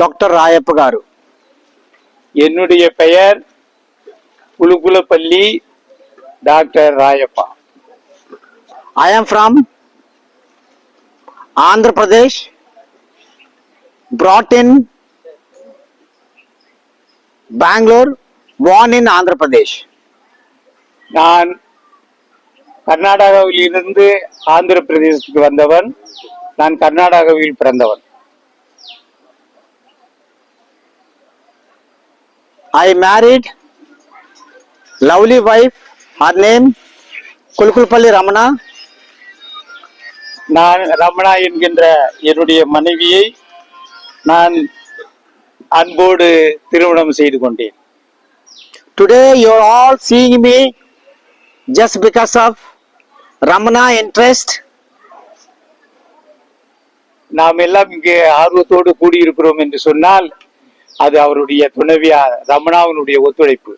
Doctor Rayappa గారు. ఎన్నుడియ పెయర్ Pulugulapalli doctor Rayappa. I am from Andhra Pradesh brought in Bengaluru వాన్ ఇన్ ఆంధ్రప్రదేశ్ நான் கர்நாடகாவில் இருந்து ஆந்திர பிரதேசத்துக்கு வந்தவன். நான் கர்நாடகாவில் பிறந்தவன். I married lovely wife, her name Kulukulpalli Ramana. நான் ரமணா என்கின்ற என்னுடைய மனைவியை நான் அன்போடு திருமணம் செய்து கொண்டேன். You are all seeing me just because of Ramana interest. நாம் எல்லாம் இங்கே ஆர்வத்தோடு கூடியிருக்கிறோம் என்று சொன்னால் அது அவருடைய துணைவியார் ரமணாவினுடைய ஒத்துழைப்பு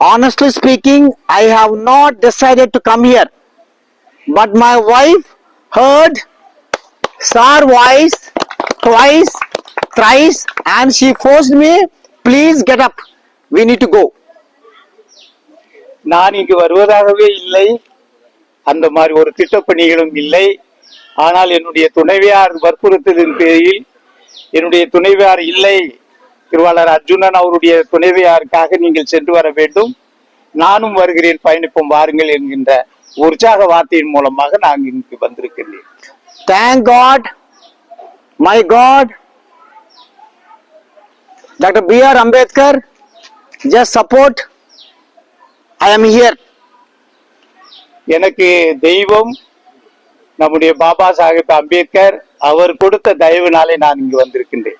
Honestly speaking, I have not decided to come here. But my wife heard star voice twice, thrice, and she forced me, please get up. We need to go. நான் இங்கு வருவதாகவே இல்லை. அந்த மாதிரி ஒரு திட்டப்பணிகளும் இல்லை. ஆனால் என்னுடைய துணைவியார் வற்புறுத்தலின் பேரில் என்னுடைய துணைவியார் இல்லை. திருவாளர் அர்ஜுனன் அவருடைய துணைவியாருக்காக நீங்கள் சென்று வர வேண்டும். நானும் வருகிறேன் பயணிப்போம் வாருங்கள் என்கின்ற உற்சாக வார்த்தையின் மூலமாக நான் இங்கு வந்திருக்கிறேன் thank God my God doctor B R Ambedkar just support I am here. எனக்கு தெய்வம் நம்முடைய பாபா சாஹேப் அம்பேத்கர் அவர் கொடுத்த தயவுனாலே நான் இங்கு வந்திருக்கின்றேன்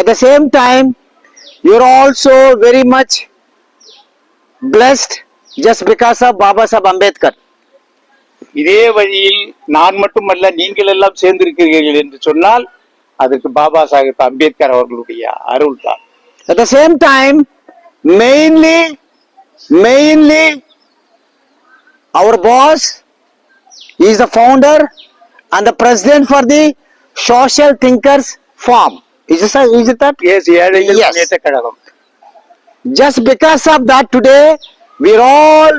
At the same time, you're also very much blessed just because of Baba Sahib Ambedkar. இதே வழியில் நான் மட்டுமல்ல நீங்கள் எல்லாம் சேர்ந்திருக்கிறீர்கள் என்று சொன்னால் அதற்கு பாபா சாஹேப் அம்பேத்கர் அவர்களுடைய அருள் தான் At the same time, mainly, mainly, our boss is the founder and the president for the Social Thinkers Forum. Is it, is it that? Yes ஏழைகள் Yes. Munnetra Kazhagam Just because of that, today we're all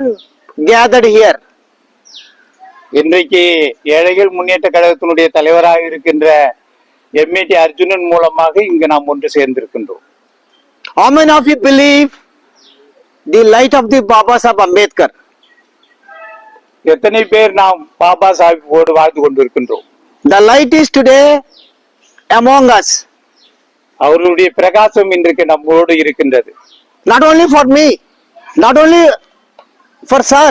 gathered here. இன்றைக்கு ஏழைகள் முன்னேற்ற கழகத்தினுடைய தலைவராக இருக்கின்ற MAT Arjunan மூலமாக இங்கு நாம் ஒன்று சேர்ந்திருக்கின்றோம் How many of you believe the light of the Baba Sahib Ambedkar? எத்தனை பேர் நாம் பாபா சாஹிப்போடு வாழ்ந்து கொண்டிருக்கின்றோம் The light is today among us. அவர்களுடைய பிரகாசம் இன்றைக்கு நம்மோடு இருக்கின்றது Not only for me, not only for sir.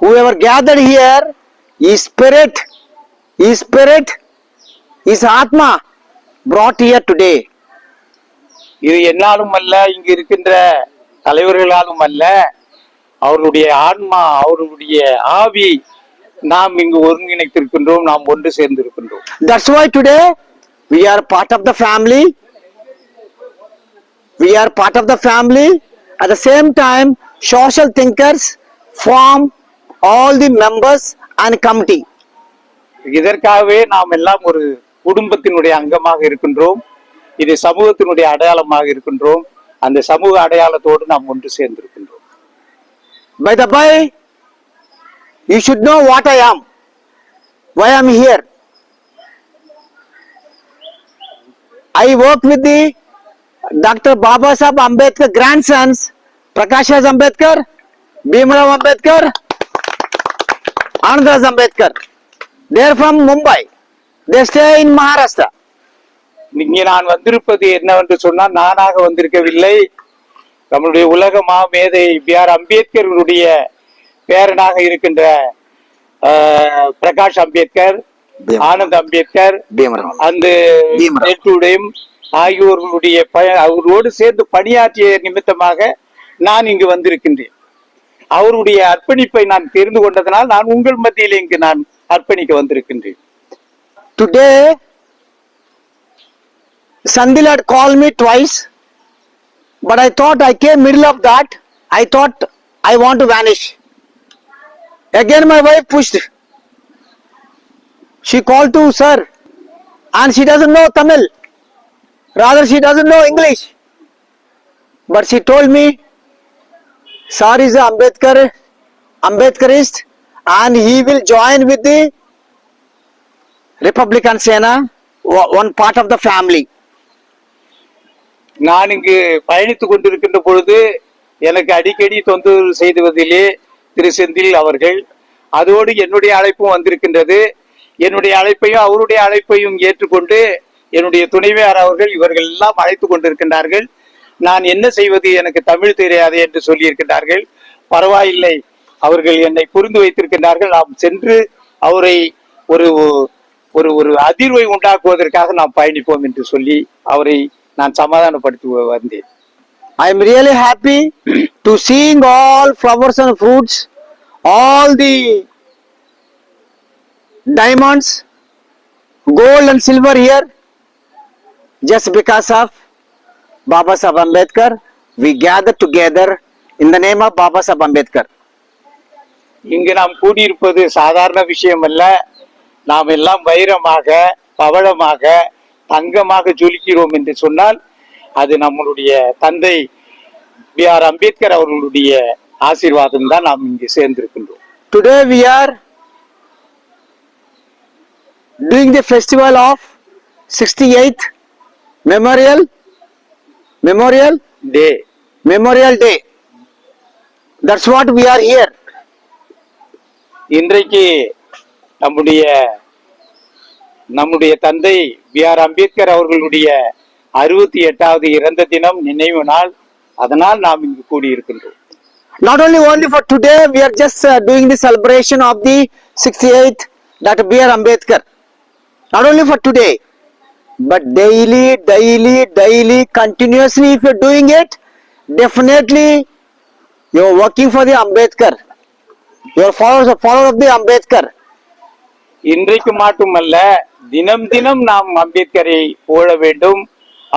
Whoever gathered here, his spirit, his spirit, his Atma brought here today. இது என்னாலும் அல்ல இங்கு இருக்கின்ற தலைவர்களாலும் அல்ல அவர்களுடைய ஆன்மா அவர்களுடைய ஆவி நாம் இங்கு ஒருங்கிணைத்திருக்கின்றோம் நாம் ஒன்று சேர்ந்திருக்கின்றோம் That's why today we are part of the family. We are part of the family. At the same time, social thinkers form all the members and committee. இதற்காகவே நாம் எல்லாம் ஒரு குடும்பத்தினுடைய அங்கமாக இருக்கின்றோம் இது சமூகத்தினுடைய அடையாளமாக இருக்கின்றோம் அந்த சமூக அடையாளத்தோடு நாம் ஒன்று சேர்ந்திருக்கின்றோம் By the by, you should know what I am, why I am here. I work with the Dr. Baba Sahib Ambedkar grandsons, Prakash Raj Ambedkar, Bhimrao Ambedkar, Anandas Ambedkar. They are from Mumbai. They stay in Maharashtra. இங்கே நான் வந்திருப்பது என்னவென்று சொன்னால் நானாக வந்திருக்கவில்லை நம்முடைய உலக மாமேதை B R அம்பேத்கருடைய பேரனாக இருக்கின்ற பிரகாஷ் அம்பேத்கர். ஆனந்த் அம்பேத்கர். அந்த ஆகியோர்களுடைய அவர்களோடு சேர்ந்து பணியாற்றிய நிமித்தமாக நான் இங்கு வந்திருக்கின்றேன் அவருடைய அர்ப்பணிப்பை நான் தெரிந்து கொண்டதனால் நான் உங்கள் மத்தியில் இங்கு நான் அர்ப்பணிக்க வந்திருக்கின்றேன் Today, Sandil had called me twice, but I thought I came middle of that. I thought I want to vanish. Again, my wife pushed. She called to sir, and she doesn't know Tamil. Rather, she doesn't know English. But she told me, Sir is a Ambedkar, Ambedkarist, and he will join with the Republican Sena, one part of the family. நான் இங்கு பயணித்துக் கொண்டிருக்கின்ற பொழுது எனக்கு அடிக்கடி தொந்தரவு செய்துவதிலே திரு செந்தில் அவர்கள். அதோடு என்னுடைய அழைப்பும் வந்திருக்கின்றது. என்னுடைய அழைப்பையும் அவருடைய அழைப்பையும் ஏற்றுக்கொண்டு என்னுடைய துணைவியார் அவர்கள் இவர்கள் எல்லாம் அழைத்து கொண்டிருக்கின்றார்கள். நான் என்ன செய்வது எனக்கு தமிழ் தெரியாது என்று சொல்லியிருக்கின்றார்கள். பரவாயில்லை. அவர்கள் என்னை புரிந்து வைத்திருக்கின்றார்கள். நாம் சென்று அவரை ஒரு ஒரு ஒரு அதிர்வை உண்டாக்குவதற்காக நாம் பயணிப்போம் என்று சொல்லி அவரை நான் சமாதானப்படுத்தி வந்தேன் am really happy to seeing all flowers and fruits, all the diamonds, gold and silver here, just because of Baba Sahib Ambedkar. We gather together in the name of Baba Sahib Ambedkar. இங்கு நாம் கூடியிருப்பது சாதாரண விஷயம் அல்ல நாம் எல்லாம் வைரமாக பவழமாக தங்கமாக ஜொலிக்கிறோம் என்று சொன்னால் அது நம்மளுடைய தந்தை பி ஆர் அம்பேத்கர் அவர்களுடைய ஆசீர்வாதம் தான் நாம் இங்கு சேர்ந்திருக்கின்றோம் Today we are doing the festival of 68th Memorial Memorial day Memorial Day. That's what we are here. இன்றைக்கு நம்முடைய நம்முடைய தந்தை பி ஆர் அம்பேத்கர் அவர்களுடைய அறுபத்தி எட்டாவது இறந்த தினம் நினைவு நாள் அதனால் நாம் இங்கு கூடியிருக்கின்றோம் Not only only for today, we are just uh, doing the celebration of the 68th Dr. B.R. Ambedkar. Not only for today, but daily, daily, daily, continuously, if you're doing it, definitely you're working for the Ambedkar. You're followers, follower of the Ambedkar. இன்றைக்கு மட்டுமல்ல தினம் தினம் நாம் அம்பேத்கரை போழ வேண்டும்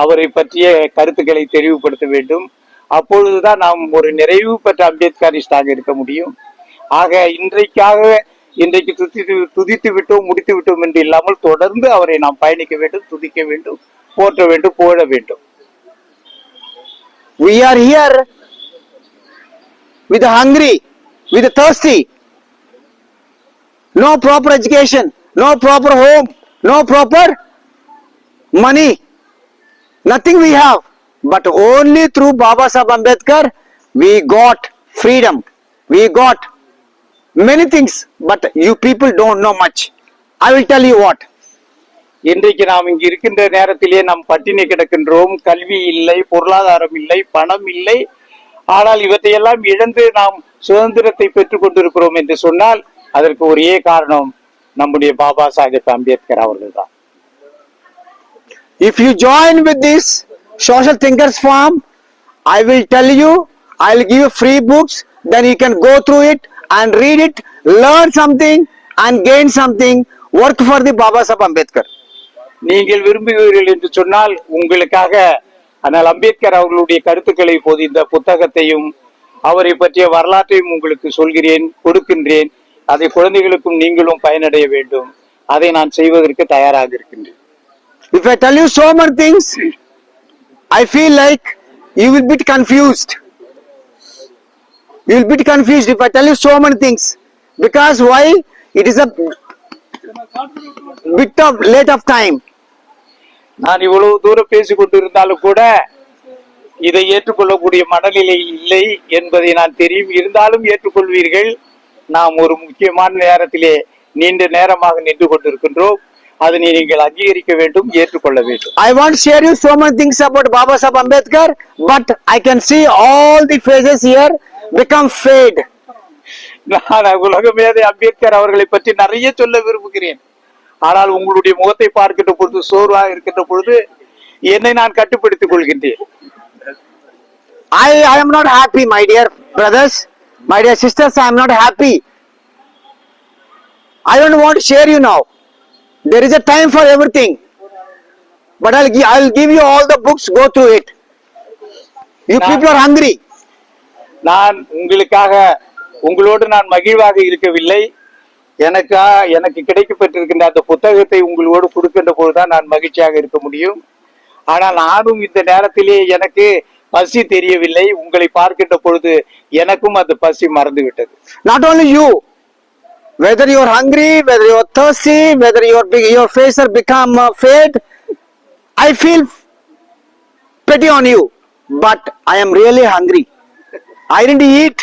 அவரை பற்றிய கருத்துக்களை தெரிவுபடுத்த வேண்டும். அப்பொழுதுதான் நாம் ஒரு நிறைவு பெற்ற அம்பேத்கரிஸ்டாக இருக்க முடியும். ஆக இன்றைக்காக இன்றைக்கு துதித்து துதித்து விட்டோம் முடித்து விட்டோம் என்று இல்லாமல் தொடர்ந்து அவரை நாம் பயணிக்க வேண்டும் துதிக்க வேண்டும் போற்ற வேண்டும் போழ வேண்டும். We are here with the hungry, with the thirsty. No proper education, no proper home, no proper money. Nothing we have. But only through Baba Sahib Ambedkar, we got freedom. We got many things. But you people don't know much. I will tell you what. இன்றைக்கு நாம் இங்கு இருக்கின்ற நேரத்திலே நாம் பட்டினி கிடக்கின்றோம் கல்வி இல்லை பொருளாதாரம் இல்லை பணம் இல்லை ஆனால் இவற்றையெல்லாம் இழந்து நாம் சுதந்திரத்தை பெற்றுக் கொண்டிருக்கிறோம் என்று சொன்னால் அதற்கு ஒரே காரணம் நம்முடைய பாபா சாஹேப் அம்பேத்கர் அவர்கள் தான் if you join with this social thinkers form I will tell you I will give free books then you can go through it and read it, learn something and gain something. Work for the Baba Sahib Ambedkar. நீங்கள் விரும்புகிறீர்கள் என்று சொன்னால் உங்களுக்காக ஆனால் அம்பேத்கர் அவர்களுடைய கருத்துக்களை இப்போது இந்த புத்தகத்தையும் அவரை பற்றிய வரலாற்றையும் உங்களுக்கு சொல்கிறேன் கொடுக்கின்றேன் அதை குழந்தைகளுக்கும் நீங்களும் பயனடைய வேண்டும் அதை நான் செய்வதற்கு தயாராக இருக்கின்றேன் If I tell you so many things, I feel like you will be confused. You will be confused if I tell you so many things. Because why? It is a bit of late of time. நான் இவ்வளவு தூரம் பேசிக் கொண்டிருந்தாலும் கூட இதை ஏற்றுக்கொள்ளக்கூடிய மனநிலை இல்லை என்பதை நான் தெரியும் இருந்தாலும் ஏற்றுக்கொள்வீர்கள் நாம் ஒரு முக்கியமான நேரத்திலே நீண்ட நேரமாக நின்று கொண்டிருக்கின்றோம். அதனை நீங்கள் அங்கீகரிக்க வேண்டும் ஏற்றுக்கொள்ள வேண்டும். I want to share you so many things about Baba Sahib Ambedkar, but I can see all the faces here become fade. நான் உலக மேதை அம்பேத்கர் அவர்களை பற்றி நிறைய சொல்ல விரும்புகிறேன். ஆனால் உங்களுடைய முகத்தை பார்க்கின்ற பொழுது சோர்வாக இருக்கின்ற பொழுது என்னை நான் கட்டுப்படுத்திக் கொள்கின்றேன். I, I am not happy, my dear brothers, my dear sisters, I am not happy. I don't want to share you now. There is a time for everything. But I'll, gi- I'll give you all the books, go through it. You Now- people are hungry. நான் உங்களுக்காக உங்களோடு நான் மகிழ்வாக இருக்கவில்லை எனக்கா எனக்கு கிடைக்கப்பட்டிருக்கின்ற அந்த புத்தகத்தை உங்களோடு கொடுக்கின்ற பொழுதுதான் நான் மகிழ்ச்சியாக இருக்க முடியும் ஆனால் நானும் இந்த நேரத்திலே எனக்கு பசி தெரியவில்லை உங்களை பார்க்கின்ற பொழுது எனக்கும் அந்த பசி மறந்து விட்டது Not only you, whether you are hungry, whether you are thirsty, whether your your face has become uh, fade, I feel pity on you. But I am really hungry. I didn't eat,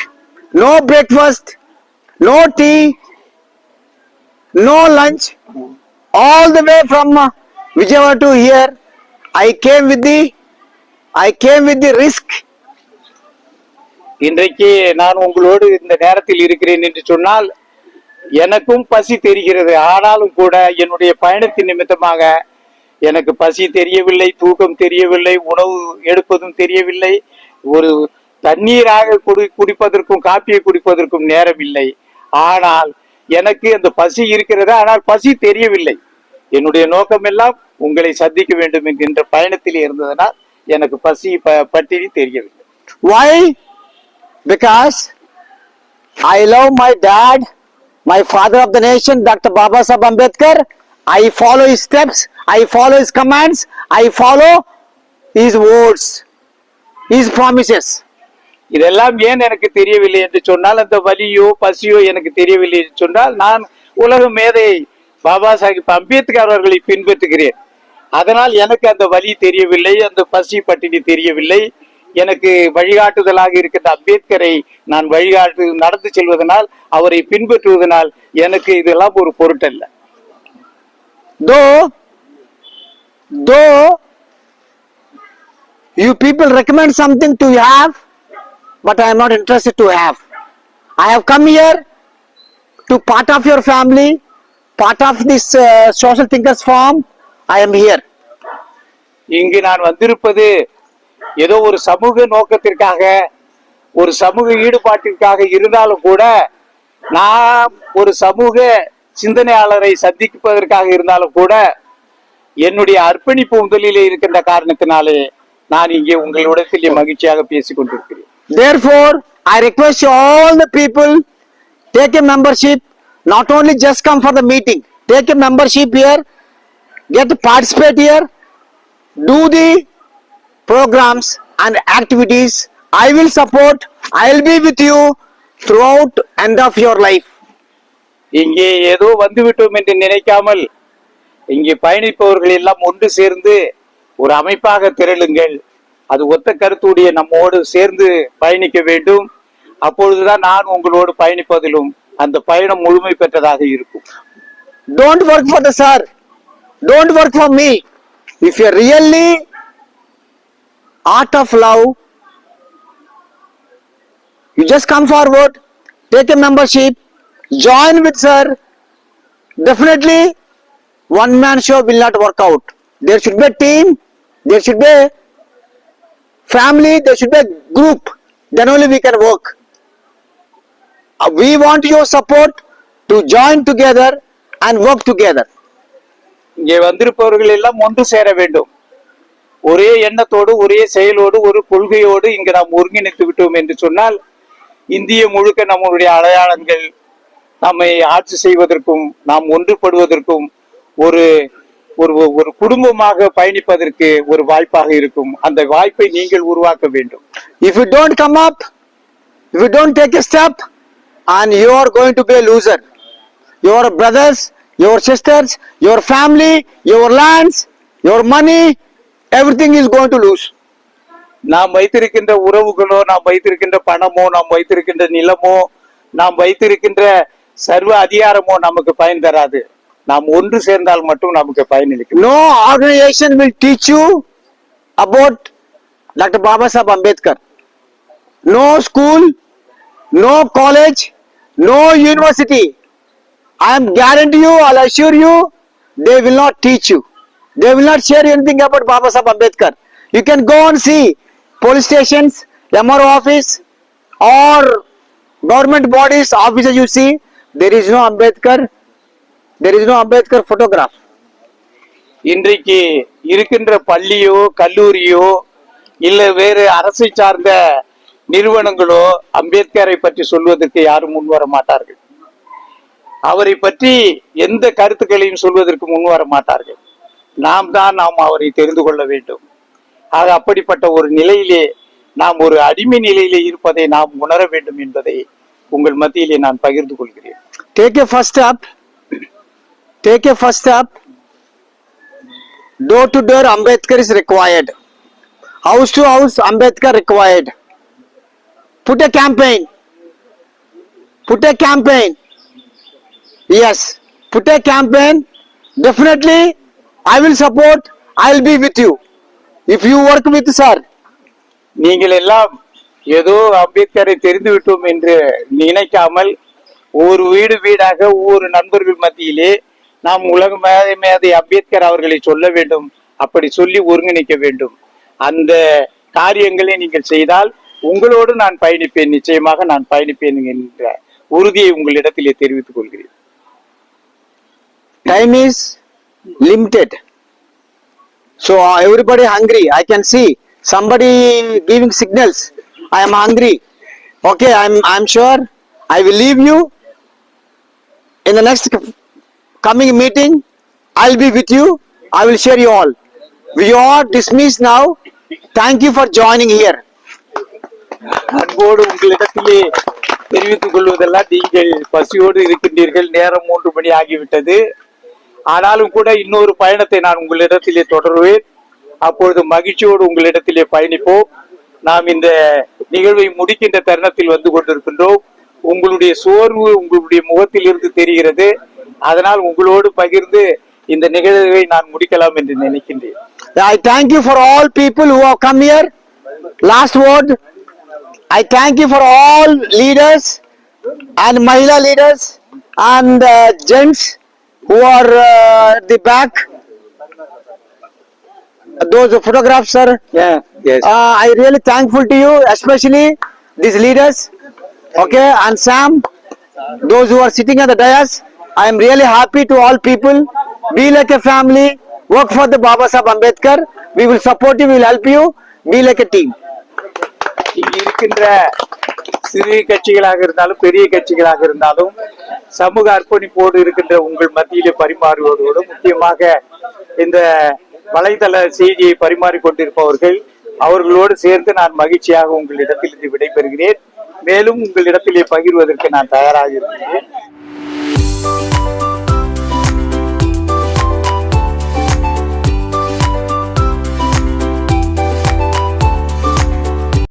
no breakfast, no tea, no lunch, all the way from uh, Vijayawada to here. I came with the, I came with the risk இன்றைக்கு நான் உங்களோடு இந்த நேரத்தில் இருக்கிறேன் என்று சொன்னால் எனக்கும் பசி தெரிகிறது. ஆனாலும் கூட என்னுடைய பயணத்தின் நிமித்தமாக எனக்கு பசி தெரியவில்லை தூக்கம் தெரியவில்லை உணவு எடுப்பதும் தெரியவில்லை ஒரு தண்ணீராக குடி குடிப்பதற்கும் காப்பியை குடிப்பதற்கும் நேரம் இல்லை ஆனால் எனக்கு அந்த பசி இருக்கிறது ஆனால் பசி தெரியவில்லை. என்னுடைய நோக்கம் எல்லாம் உங்களை சந்திக்க வேண்டும் என்கின்ற பயணத்தில் இருந்ததனால் எனக்கு பசி பட்டினி தெரியவில்லை why because I love my dad my father of the nation doctor Baba Saheb Ambedkar I follow his steps I follow his commands I follow his words his promises இதெல்லாம் ஏன் எனக்கு தெரியவில்லை என்று சொன்னால் அந்த வலியோ பசியோ எனக்கு தெரியவில்லை என்று சொன்னால் நான் உலக மேதை பாபா சாஹிப் அம்பேத்கர் அவர்களை பின்பற்றுகிறேன் அதனால் எனக்கு அந்த வலி தெரியவில்லை அந்த பசி பட்டினி தெரியவில்லை எனக்கு வழிகாட்டுதலாக இருக்கின்ற அம்பேத்கரை நான் வழிகாட்டு நடந்து செல்வதனால் அவரை பின்பற்றுவதனால் எனக்கு இதெல்லாம் ஒரு பொருட்டல்ல Though, though you people recommend something to have, but I am not interested to have. I have come here to part of your family, part of this uh, social thinkers forum. I am here. இங்கு நான் வந்திருப்பது ஏதோ ஒரு சமூக நோக்கத்திற்காக ஒரு சமூக ஈடுபாட்டிற்காக இருந்தாலும் கூட நான் ஒரு சமூக சிந்தனையாளரை சந்திப்பதற்காக இருந்தாலும் கூட என்னுடைய அர்ப்பணிப்பு முதலிலே இருக்கின்ற காரணத்தினாலே நான் இங்கே உங்களிடத்தில் மகிழ்ச்சியாக பேசிக் கொண்டிருக்கிறேன் I request you all the people take a membership. Not only just come for the meeting, take a membership here, get to participate here, do the programs and activities. I will support. I will be with you throughout end of your life. இங்கே ஏதோ வந்துவிட்டோம் என்று நினைக்காமல் இங்கே பயணிப்பவர்கள் எல்லாம் ஒன்று சேர்ந்து ஒரு அமைப்பாக திரளுங்கள் அது ஒத்த கருத்துடைய நம்மோடு சேர்ந்து பயணிக்க வேண்டும் அப்பொழுதுதான் நான் உங்களோடு பயணிப்பதிலும் அந்த பயணம் முழுமை பெற்றதாக இருக்கும் Don't work for the sir. Don't work for me. If you're really art of love, you just come forward, take a membership, join with sir. Definitely, one man show will not work out. There should be a team, there should be a family, there should be a group. Then only we can work. Uh, we want your support to join together and work together. இங்கே வந்திருப்பவர்கள் எல்லாம் ஒன்று சேர வேண்டும். ஒரே எண்ணத்தோடு ஒரே செயலோடு ஒரு கொள்கையோடு இங்கு நாம் ஒருங்கிணைத்து விட்டோம் என்று சொன்னால் இந்திய முழுக்க நம்மளுடைய அடையாளங்கள் நம்மை ஆட்சி செய்வதற்கும் நாம் ஒன்றுபடுவதற்கும் ஒரு ஒரு ஒரு குடும்பமாக பயணிப்பதற்கு ஒரு வாய்ப்பாக இருக்கும். அந்த வாய்ப்பை நீங்கள் உருவாக்க வேண்டும். If you don't come up if you don't take a step, you are are to to be a loser. Brothers your sisters, your family, your lands, your money, everything is going to lose. நாம் வைத்திருக்கின்ற உறவுகளோ நாம் வைத்திருக்கின்ற பணமோ நாம் வைத்திருக்கின்ற நிலமோ நாம் வைத்திருக்கின்ற சர்வ அதிகாரமோ நமக்கு பயன் தராது நாம் ஒன்று சேர்ந்தால் மட்டும் நமக்கு பயனளிக்கும் No organization will teach you about Dr. Baba Sahib Ambedkar. No school, no college, no university. I am guarantee you, I'll assure you, they will not teach you. They will not share anything about Baba Sahib Ambedkar. You can go and see police stations, MRO office, or government bodies, offices you see, there is no Ambedkar, there is no Ambedkar photograph. இன்றைக்கு இருக்கின்ற பள்ளியோ கல்லூரியோ இல்ல வேறு அரசை சார்ந்த நிறுவனங்களோ அம்பேத்கரை பற்றி சொல்வதற்கு யாரும் முன் வர மாட்டார்கள் அவரை பற்றி எந்த கருத்துக்களையும் சொல்வதற்கு முன் வர மாட்டார்கள். நாம் தான் நாம் அவரை தெரிந்து கொள்ள வேண்டும். ஆக அப்படிப்பட்ட ஒரு நிலையிலே நாம் ஒரு அடிமை நிலையிலே இருப்பதை நாம் உணர வேண்டும் என்பதை உங்கள் மத்தியிலே நான் பகிர்ந்து கொள்கிறேன். Take a first step. Take a first step. Door to door Ambedkar is required house to house Ambedkar required put a campaign put a campaign Yes. Put a campaign. Definitely I will support. I will be with you. If you work with sir. நீங்கள் எல்லாம் ஏதோ அம்பேத்கரை தெரிந்து விட்டோம் என்று நினைக்காமல் ஒரு வீடு வீடாக ஒவ்வொரு நண்பர்கள் மத்தியிலே நாம் உலக மேதை மேதை அம்பேத்கர் அவர்களை சொல்ல வேண்டும் அப்படி சொல்லி ஒருங்கிணைக்க வேண்டும் அந்த காரியங்களை நீங்கள் செய்தால் உங்களோடு நான் பயணிப்பேன் நிச்சயமாக நான் பயணிப்பேன் என்ற உறுதியை உங்களிடத்திலே தெரிவித்துக் கொள்கிறேன் time is limited so uh, everybody hungry i can see somebody giving signals i am hungry okay i'm i'm sure i will leave you in the next coming meeting i'll be with you i will share you all we are dismissed now thank you for joining here அன்போடு உங்களிடத்திலே தெரிவித்துக் கொள்வதெல்லாம் நீங்கள் பசியோடு இருக்கின்றீர்கள் நேரம் மூன்று மணி ஆகிவிட்டது ஆனாலும் கூட இன்னொரு பயணத்தை நான் உங்களிடத்திலே தொடருவேன். அப்பொழுது மகிழ்ச்சியோடு உங்களிடத்திலே பயணிப்போம். நாம் இந்த நிகழ்வை முடிக்கின்ற தருணத்தில் வந்து கொண்டிருக்கின்றோம். உங்களுடைய சோர்வு உங்களுடைய முகத்தில் இருந்து தெரிகிறது. அதனால் உங்களோடு பகிர்ந்து இந்த நிகழ்வை நான் முடிக்கலாம் என்று நினைக்கின்றேன். I thank you for all people who have come here last word I thank you for all leaders and Mahila leaders and gents who are uh, at the back. Those photographs, sir. Yeah, yes. Uh, I really thankful to you, especially these leaders. Okay, and Sam, those who are sitting at the dais. I am really happy to all people. Be like a family. Work for the Baba Sahib Ambedkar. We will support you. We will help you. Be like a team. இங்க இருக்கின்ற சிறிய கட்சிகளாக இருந்தாலும் பெரிய கட்சிகளாக இருந்தாலும் சமூக அர்ப்பணிப்போடு இருக்கின்ற உங்கள் மத்தியிலே பரிமாறுவதோடு முக்கியமாக இந்த வலைதள செய்தியை பரிமாறிக்கொண்டிருப்பவர்கள் அவர்களோடு சேர்ந்து நான் மகிழ்ச்சியாக உங்களிடத்தில் இருந்து விடைபெறுகிறேன். மேலும் உங்களிடத்திலே பகிர்வதற்கு நான் தயாராக இருக்கிறேன்